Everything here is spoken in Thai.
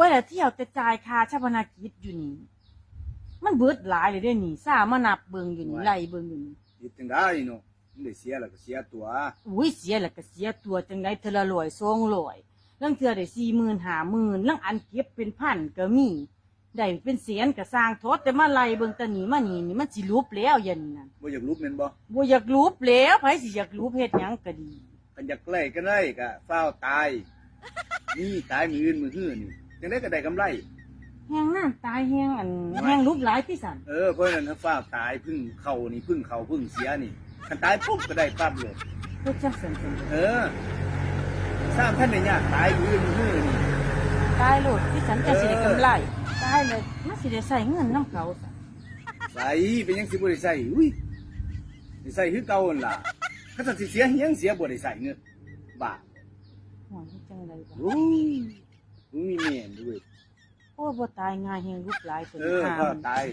ป่วยแล้วเที่ยวแต่จ่ายค่าชาปนกิจอยู่นี่ มันเบิดหลายเลยเด้นี่ซ่ามานับเบิ่งอยู่นี่ไล่เบิ่งอยู่นี่เฮ็ดจังได้เนาะมันได้เสียแล้วก็เสียตัวอุ้ยเสียแล้วก็เสียตัวจังไดเทอละร้อยสองร้อยลางเทื่อได้สี่หมื่นห้าหมื่นลางอันเก็บเป็นพันก็มีได้เป็นแสนก็สร้างโทษแต่มาไล่เบิ่งแตะนี่มานี่นี่มันสิรูปแล้วยันนั่นบ่อยากรูปแม่นบ่บ่อยากรูปแล้วไผสิอยากรูปเฮ็ดหยังก็ดี กันอยากไล่กันได้ก็ฟ้าวตายนี่ตายมืออื่นมือหื้อนี่ จังได๋ก็ได้กำไร แห้งน้ำตายแห้งอันแห้งรูปหลายพี่สันเออเพราะฉะนั้นถ้าฟ้าวตายพึ่งเข้านี่พึ่งเข้าพึ่งเสียนี่คันตายปุ๊บก็ได้ปั๊บเลยเฮ็ดจังซั่นซั่นเออสร้างท่านได้ยากตายมืออื่นมือหื้อนี่ ตายโลดพี่สันจะสิได้กำไรตายเลยมันสิได้ใส่เงินน้ำเขาซะใส่เป็นหยังสิบ่ได้ใส่อุ้ยได้ใส่คือเก่าหั่นล่ะคันสิเสียเฮียงเสียบ่ได้ใส่เงินบ้าหวยเฮ็ดจังไดบ่ โอ้ยมึงมีแม่นด้วย โอ้บ่ตายง่ายแห้งรูปหลายคนเออหาก็มันตาย